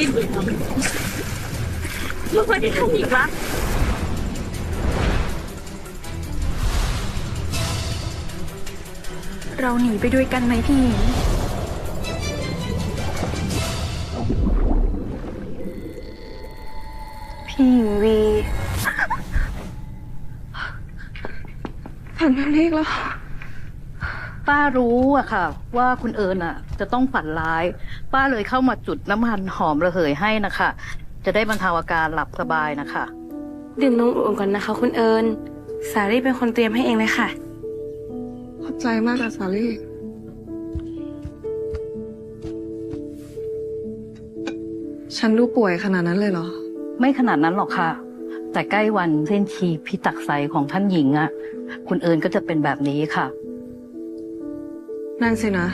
ได้เหมือนเราลูกไม่ได้ทำอีกละเราหนีไปด้วยกันไหมพี่หญิงพี่หญิงวีฝันแบบนี้อีกแล้ว ป้ารู้อะค่ะ ว่าคุณเอิญอะจะต้องฝันร้าย ป้าเลยเข้ามาจุดน้ำมันหอมระเหยให้นะคะ จะได้บรรเทาอาการหลับสบายนะคะ ดื่มนมอุ่นๆก่อนนะคะ คุณเอิญสาลี่เป็นคนเตรียมให้เองเลยค่ะ ขอบใจมากอะสาลี่ฉันดูป่วยขนาดนั้นเลยเหรอ ไม่ขนาดนั้นหรอกค่ะ แต่ใกล้วันเส้นชีพิตักใสของท่านหญิงอะคุณเอิญก็จะเป็นแบบนี้ค่ะ นั่นสินะ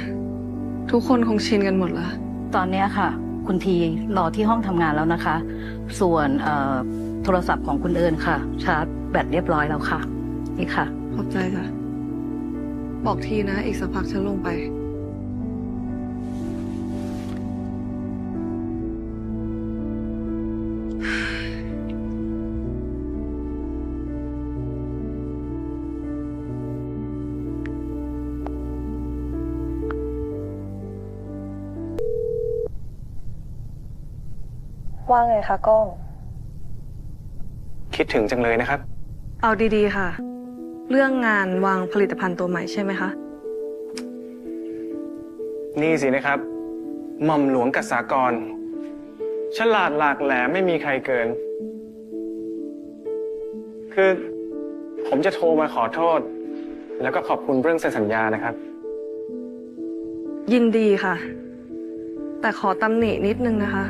ทุกคนคงชินกันหมดละ ตอนนี้ค่ะ คุณทีรอที่ห้องทำงานแล้วนะคะ ส่วนโทรศัพท์ของคุณเอิญค่ะ ชาร์จแบตเรียบร้อยแล้วค่ะ นี่ค่ะ ขอบใจจ้ะบอกทีนะ อีกสักพักฉันลงไป ว่าไงคะก้อง คิดถึงจังเลยนะครับ เอาดีๆค่ะ เรื่องงานวางผลิตภัณฑ์ตัวใหม่ใช่ไหมคะ นี่สินะครับหม่อมหลวงกษากร ฉลาดหลากแหลมไม่มีใครเกิน คือผมจะโทรมาขอโทษ แล้วก็ขอบคุณเรื่องเซ็นสัญญานะครับ ยินดีค่ะ แต่ขอตำหนินิดนึงนะคะ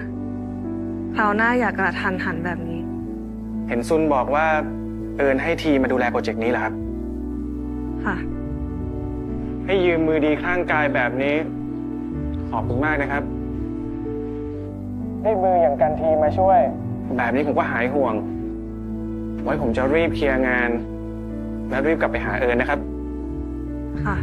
คราวหน้าอย่ากระทันหันแบบนี้ เห็นซุนบอกว่าเอิญให้ทีมาดูแลโปรเจกต์นี้เหรอครับ ค่ะ ให้ยืมมือดีข้างกายแบบนี้ ขอบคุณมากนะครับให้มืออย่างกันทีมาช่วย แบบนี้ผมก็หายห่วง ไว้ผมจะรีบเคลียร์งาน และรีบกลับไปหาเอิญนะครับ ค่ะ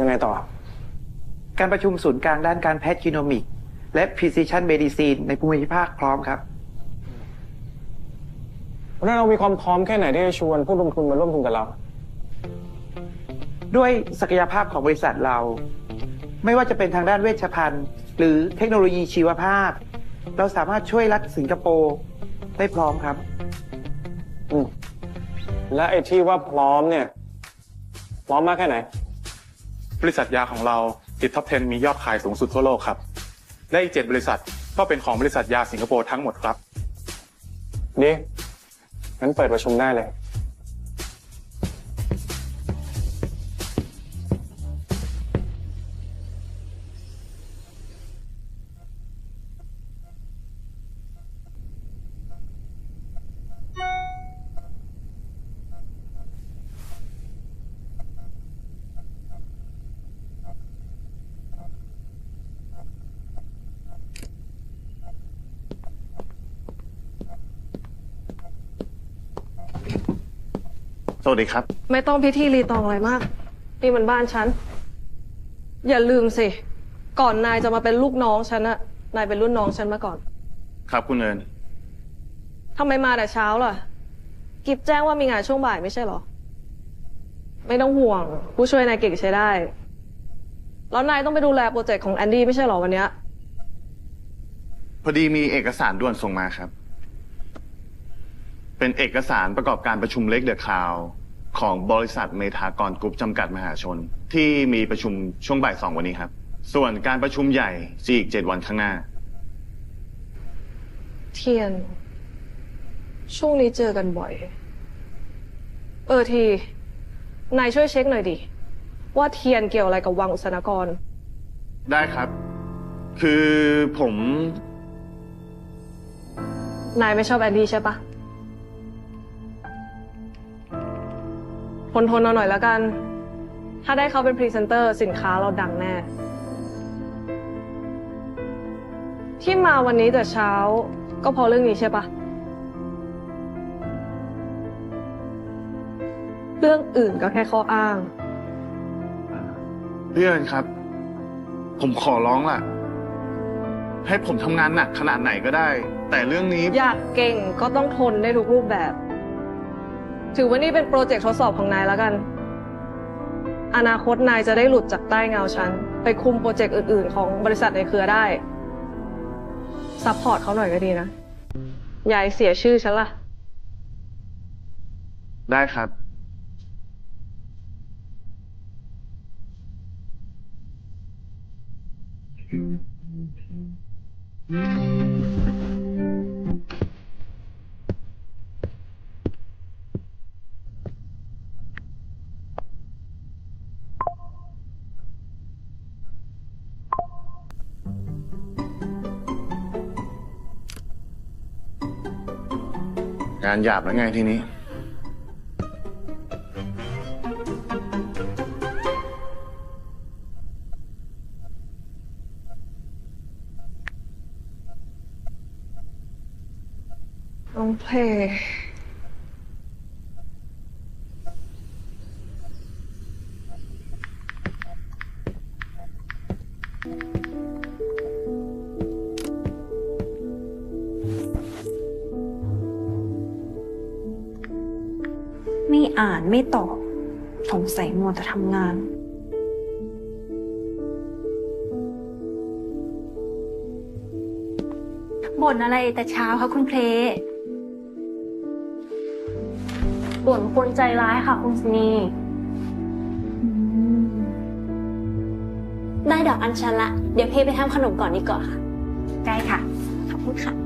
ยังไงต่อ การประชุมศูนย์กลางด้านการแพทย์จีโนมิก และ Precision Medicine ในภูมิภาคพร้อมครับแล้วเรามีความพร้อมแค่ไหนที่จะชวนผู้ลงทุนมาร่วมทุนกับเรา ด้วยศักยภาพของบริษัทเรา ไม่ว่าจะเป็นทางด้านเวชภัณฑ์ หรือเทคโนโลยีชีวภาพ เราสามารถช่วยรัฐสิงคโปร์ได้พร้อมครับอืมและไอ้ที่ว่าพร้อมเนี่ย พร้อมมากแค่ไหนบ ริษัทยาของเราติดท็อป 10 มียอดขายสูงสุดทั่วโลกครับและอีก 7 บริษัทก็เป็นของบริษัทยาสิงคโปร์ทั้งหมดครับ นี่งั้นเปิดประชุมได้เลย สวัสดีครับ ไม่ต้องพิธีรีตองอะไรมาก นี่มันบ้านฉัน อย่าลืมสิ ก่อนนายจะมาเป็นลูกน้องฉันอะนายเป็นรุ่นน้องฉันมาก่อน ครับคุณเอิญทำไมมาแต่เช้าล่ะ กิบแจ้งว่ามีงานช่วงบ่ายไม่ใช่เหรอ ไม่ต้องห่วง ผู้ช่วยนายเก่งใช้ได้ แล้วนายต้องไปดูแลโปรเจกต์ของแอนดี้ไม่ใช่เหรอวันเนี้ย พอดีมีเอกสารด่วนส่งมาครับ เป็นเอกสารประกอบการประชุมเล็กเดอะคาว ของบริษัทเมทากรกรุ๊ปจำกัดมหาชน ที่มีประชุมช่วงบ่ายสองวันนี้ครับ ส่วนการประชุมใหญ่จะอีกเจ็ดวันข้างหน้า เทียน ช่วงนี้เจอกันบ่อย เออที นายช่วยเช็คหน่อยดิ ว่าเทียนเกี่ยวอะไรกับวังอุษนกร ได้ครับ คือผม นายไม่ชอบแอนดี้ใช่ปะ นทนๆเอาหน่อยแล้วกัน ถ้าได้เขาเป็นพรีเซนเตอร์สินค้าเราดังแน่ ที่มาวันนี้แต่เช้าก็เพราะเรื่องนี้ใช่ปะเรื่องอื่นก็แค่ข้ออ้างพี่เอิญครับ ผมขอร้องล่ะ ให้ผมทำงานหนักขนาดไหนก็ได้ แต่เรื่องนี้ อยากเก่งก็ต้องทนได้ทุกรูปแบบ ถือว่านี่เป็นโปรเจกต์ทดสอบของนายแล้วกัน อนาคตนายจะได้หลุดจากใต้เงาฉัน ไปคุมโปรเจกต์อื่น ๆ ของบริษัทในเครือได้ ซัพพอร์ตเขาหน่อยก็ดีนะ ยายเสียชื่อฉันล่ะ ได้ครับ งานหยาบแล้วไงทีนี้น้องเพลง อ่านไม่ตอบ สงสัยมัวแต่ทำงาน บ่นอะไรแต่เช้าคะคุณเพลบ่นคนใจร้ายค่ะคุณสนีได้ดอกอัญชันละ เดี๋ยวเพไปทำขนมก่อนดีกว่าค่ะ ได้ค่ะ ขอบคุณค่ะ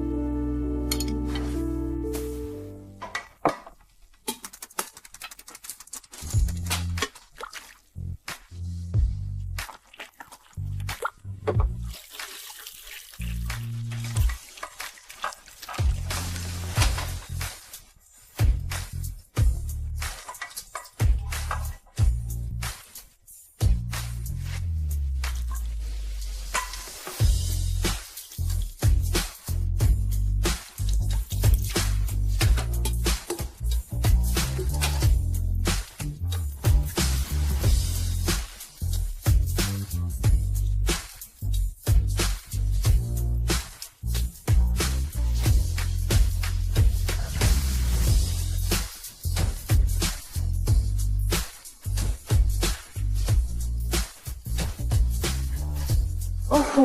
โอ้โห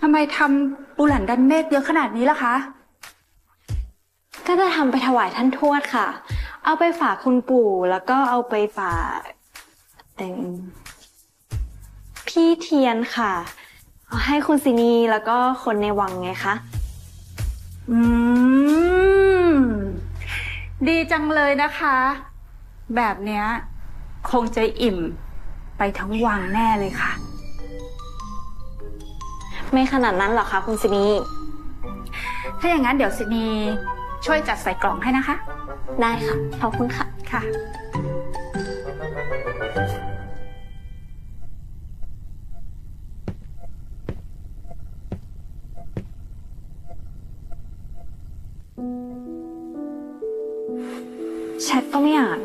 ทำไมทำปูหลันดันเมฆเยอะขนาดนี้ล่ะคะ ก็จะทำไปถวายท่านทวดค่ะ เอาไปฝากคุณปู่แล้วก็เอาไปฝากแต่งพี่เทียนค่ะ เอาให้คุณซินีแล้วก็คนในวังไงคะ อืม ดีจังเลยนะคะ แบบเนี้ย คงจะอิ่ม ไปทั้งวังแน่เลยค่ะ ไม่ขนาดนั้นหรอกคะคุณซินีถ้าอย่างนั้นเดี๋ยวสินีช่วยจัดใส่กล่องให้นะคะ ได้ค่ะ ขอบคุณค่ะ ค่ะ แชทก็ไม่อ่าน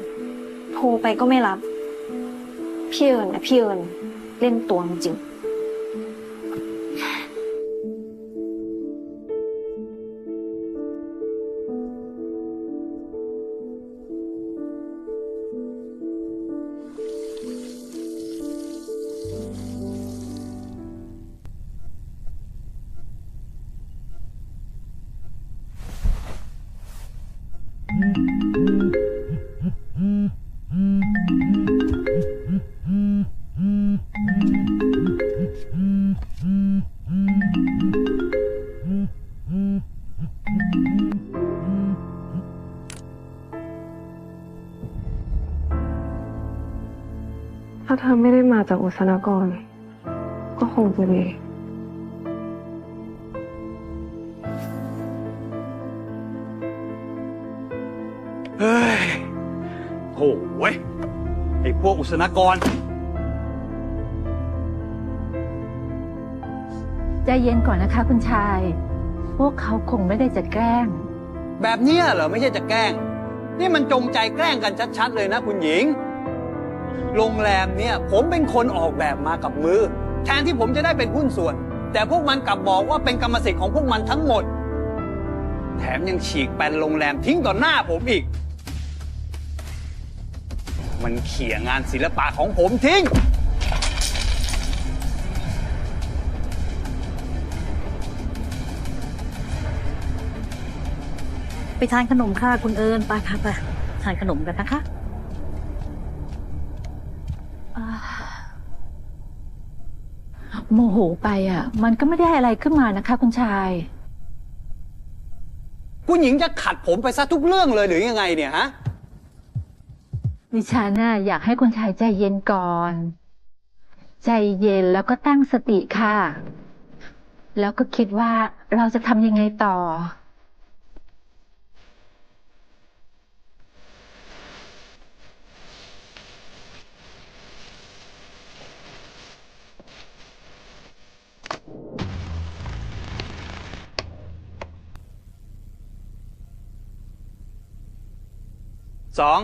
โทรไปก็ไม่รับ พี่เอิญนะพี่เอิญเล่นตัวจริงาเธอไม่ได้มาจากอุศนากร ก็คงจะดีเฮ้ยโหเว้ย ไอ้พวกอุศนากร ใจเย็นก่อนนะคะคุณชาย พวกเขาคงไม่ได้จะแกล้ง แบบนี้เหรอ ไม่ใช่จะแกล้ง นี่มันจงใจแกล้งกันชัดๆเลยนะคุณหญิง โรงแรมเนี่ยผมเป็นคนออกแบบมากับมือ แทนที่ผมจะได้เป็นหุ้นส่วน แต่พวกมันกลับบอกว่าเป็นกรรมสิทธิ์ของพวกมันทั้งหมด แถมยังฉีกแปลนโรงแรมทิ้งต่อหน้าผมอีก มันเขี่ยงานศิลปะของผมทิ้ง ไปทานขนมค่ะคุณเอิญไปค่ะไปทานขนมกันนะคะ โมโหไปอะ มันก็ไม่ได้อะไรขึ้นมานะคะ คุณชาย คุณหญิงจะขัดผมไปซะทุกเรื่องเลยหรือยังไงเนี่ยฮะ ดิฉันน่ะอยากให้คุณชายใจเย็นก่อน ใจเย็นแล้วก็ตั้งสติค่ะ แล้วก็คิดว่าเราจะทำยังไงต่อ สอง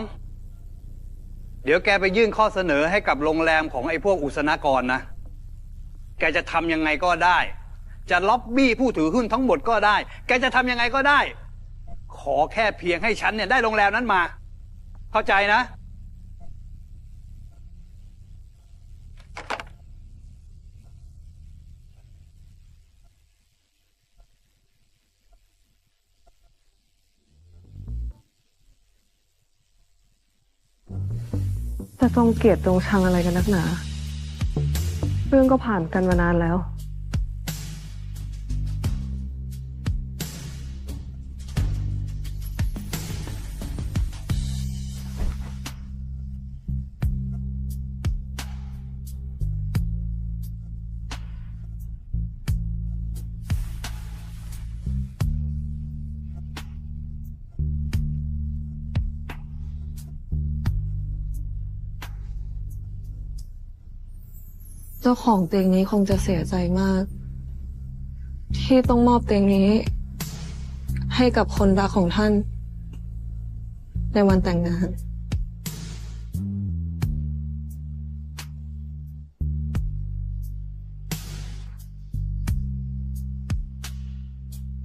เดี๋ยวแกไปยื่นข้อเสนอให้กับโรงแรมของไอ้พวกอุศนากรนะ แกจะทำยังไงก็ได้ จะล็อบบี้ผู้ถือหุ้นทั้งหมดก็ได้ แกจะทำยังไงก็ได้ ขอแค่เพียงให้ฉันเนี่ยได้โรงแรมนั้นมา เข้าใจนะ จะจงเกลียดจงชังอะไรกันนักหนา เรื่องก็ผ่านกันมานานแล้ว เจ้าของเตียงนี้คงจะเสียใจมาก ที่ต้องมอบเตียงนี้ ให้กับคนรักของท่าน ในวันแต่งงาน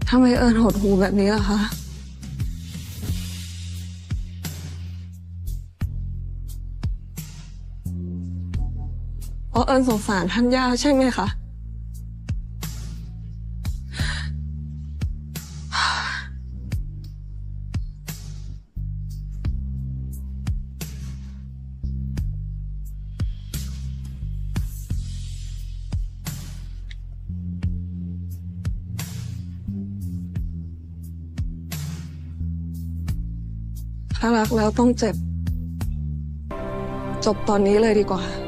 ทำไมเอิญหดหูแบบนี้ล่ะคะ เพราะเอิญสงสารท่านย่าใช่ไหมคะ ถ้ารักแล้วต้องเจ็บ จบตอนนี้เลยดีกว่า